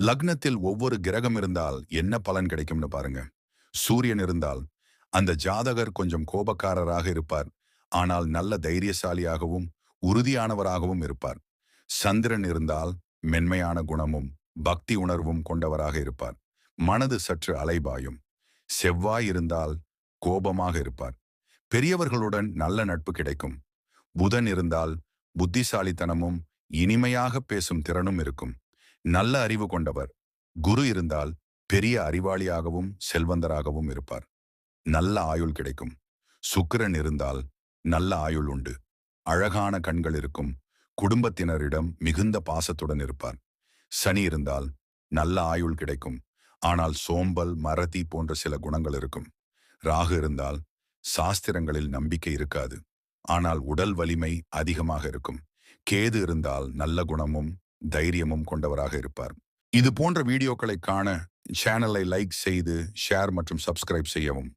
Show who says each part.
Speaker 1: லக்னத்தில் ஒவ்வொரு கிரகம் இருந்தால் என்ன பலன் கிடைக்கும்னு பாருங்க. சூரியன் இருந்தால் அந்த ஜாதகர் கொஞ்சம் கோபக்காரராக இருப்பார். ஆனால் நல்ல தைரியசாலியாகவும் உறுதியானவராகவும் இருப்பார். சந்திரன் இருந்தால் மென்மையான குணமும் பக்தி உணர்வும் கொண்டவராக இருப்பார். மனது சற்று அலைபாயும். செவ்வாய் இருந்தால் கோபமாக இருப்பார். பெரியவர்களுடன் நல்ல நட்பு கிடைக்கும். புதன் இருந்தால் புத்திசாலித்தனமும் இனிமையாக பேசும் திறனும் இருக்கும். நல்ல அறிவு கொண்டவர். குரு இருந்தால் பெரிய அறிவாளியாகவும் செல்வந்தராகவும் இருப்பார். நல்ல ஆயுள் கிடைக்கும். சுக்கிரன் இருந்தால் நல்ல ஆயுள் உண்டு. அழகான கண்கள் இருக்கும். குடும்பத்தினரிடம் மிகுந்த பாசத்துடன் இருப்பார். சனி இருந்தால் நல்ல ஆயுள் கிடைக்கும். ஆனால் சோம்பல் மறதி போன்ற சில குணங்கள் இருக்கும். ராகு இருந்தால் சாஸ்திரங்களில் நம்பிக்கை இருக்காது. ஆனால் உடல் வலிமை அதிகமாக இருக்கும். கேது இருந்தால் நல்ல குணமும் தைரியமும் கொண்டவராக இருப்பார். இது போன்ற வீடியோக்களை காண சேனலை லைக் செய்து ஷேர் மற்றும் சப்ஸ்கிரைப் செய்யவும்.